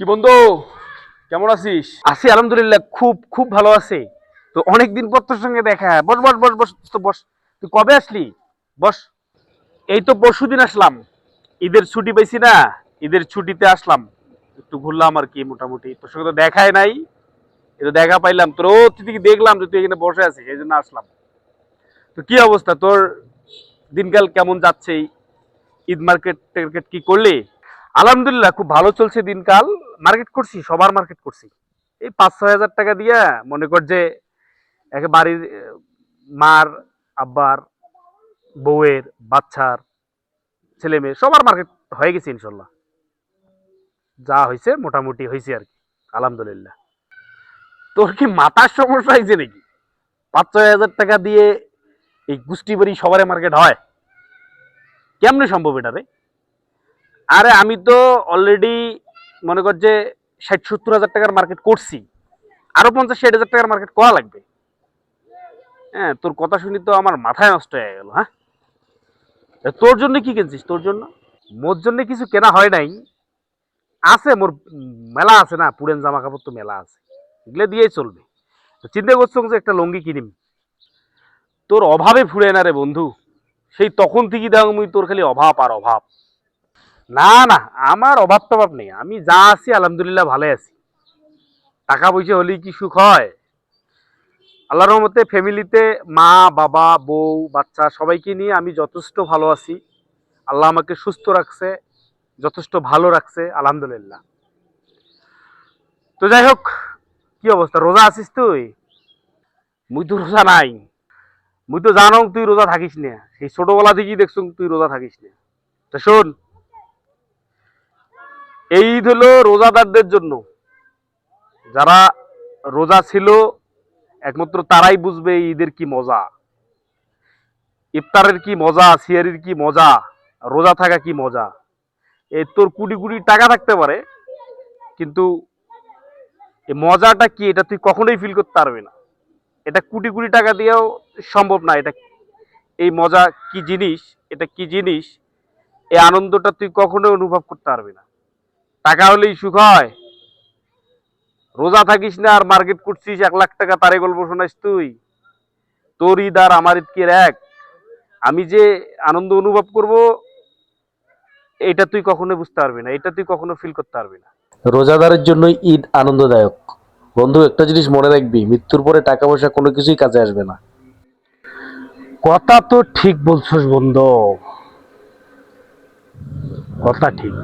কি বন্ধু? কেমন আছিস? আছি, আলহামদুলিল্লাহ, খুব খুব ভালো আছে। তো অনেকদিন পর তোর সঙ্গে দেখা। বস বস বস বস, তো বস। তুই কবে আসলি? বস, এই তো পরশু দিন আসলাম। ঈদের ছুটি পাইছি না, ঈদের ছুটিতে আসলাম। একটু ঘুরলাম আর কি মোটামুটি। তোর সঙ্গে তো দেখাই নাই। এটা দেখা পাইলাম। তোর অতিথিকে দেখলাম যে তুই এখানে বসে আছিস, এই জন্য আসলাম। তো কি অবস্থা? তোর দিনকাল কেমন যাচ্ছে? ঈদ মার্কেট টার্কেট কি করলি? আলহামদুলিল্লাহ, খুব ভালো চলছে দিনকাল। মার্কেট করছি, সবার মার্কেট করছি। এই পাঁচ, ছয় হাজার টাকা দিয়া মনে কর যে একে বাড়ির মার, আব্বার, বউয়ের, বাচ্চার ছেলে মেয়ে সবার মার্কেট হয়ে গেছে ইনশাল্লাহ। যা হয়েছে, মোটামুটি হয়েছে আর কি। আলহামদুলিল্লাহ। তোর কি মাথার সমস্যা হয়েছে নাকি? পাঁচ, ছয় হাজার টাকা দিয়ে এই গুষ্টি বাড়ি সবারে মার্কেট হয়? কেমনে সম্ভব এটা রে? আরে আমি তো অলরেডি মনে কর যে ষাট, সত্তর হাজার টাকার মার্কেট করছি। আরও পঞ্চাশ, ষাট হাজার টাকার মার্কেট করা লাগবে। হ্যাঁ তোর কথা শুনি তো আমার মাথায় নষ্ট হয়ে গেল হ্যাঁ? তোর জন্য কি কিনছিস? তোর জন্য? মোর জন্য কিছু কেনা হয় নাই। আছে মোর মেলা আছে না, পুরেন জামা কাপড় তো মেলা আছে। এগুলো দিয়েই চলবে। চিন্তা করছ যে একটা লঙ্গি কিনিম। তোর অভাবে ফুরে না রে বন্ধু। সেই তখন থেকেই দেখ মুই তোর খালি অভাব আর অভাব। না না, আমার অভাব টভাব নেই। আমি যা আছি, আলহামদুলিল্লাহ ভালো আছি। টাকা পয়সা হলেই কি সুখ হয়? আল্লাহর রহমতে ফ্যামিলিতে মা, বাবা, বউ, বাচ্চা সবাইকে নিয়ে আমি যথেষ্ট ভালো আছি। আল্লাহ আমাকে সুস্থ রাখছে, যথেষ্ট ভালো রাখছে, আলহামদুলিল্লাহ। তো যাই হোক, কি অবস্থা? রোজা আছিস তুই? মুই তো রোজা নাই। মুই তো জানো তুই রোজা থাকিস না। সেই ছোটবেলা থেকেই দেখছ তুই রোজা থাকিস না। তো শোন এই ঈদ হলো রোজাদারদের জন্য। যারা রোজা ছিল, একমাত্র তারাই বুঝবে ঈদের কি মজা। ইফতারের কি মজা, সিয়ারির কি মজা, রোজা থাকা কি মজা। এই তোর কুড়ি কুড়ি টাকা থাকতে পারে, কিন্তু এই মজাটা কি, এটা তুই কখনোই ফিল করতে পারবি না। এটা কুটি কোটি টাকা দিয়েও সম্ভব না, এটা এই মজা কি জিনিস, এটা কি জিনিস, এই আনন্দটা তুই কখনোই অনুভব করতে পারবি না। টাকা হলেই সুখ হয়। রোজা থাকিস না আর মার্কেট করছিস এক লাখ টাকা তারে গল্প শোনাস তুই। তোর ঈদ আর আমার ঈদ এক? আমি যে আনন্দ অনুভব করব এটা তুই কখনো বুঝতে পারবি না এটা তুই কখনো ফিল করতে পারবি না। রোজাদারের জন্যই ঈদ আনন্দদায়ক। বন্ধু একটা জিনিস মনে রাখবি মৃত্যুর পরে টাকা পয়সা কোনো কিছুই কাজে আসবে না। কথা তো ঠিক বলছস বন্ধু। কথা ঠিক।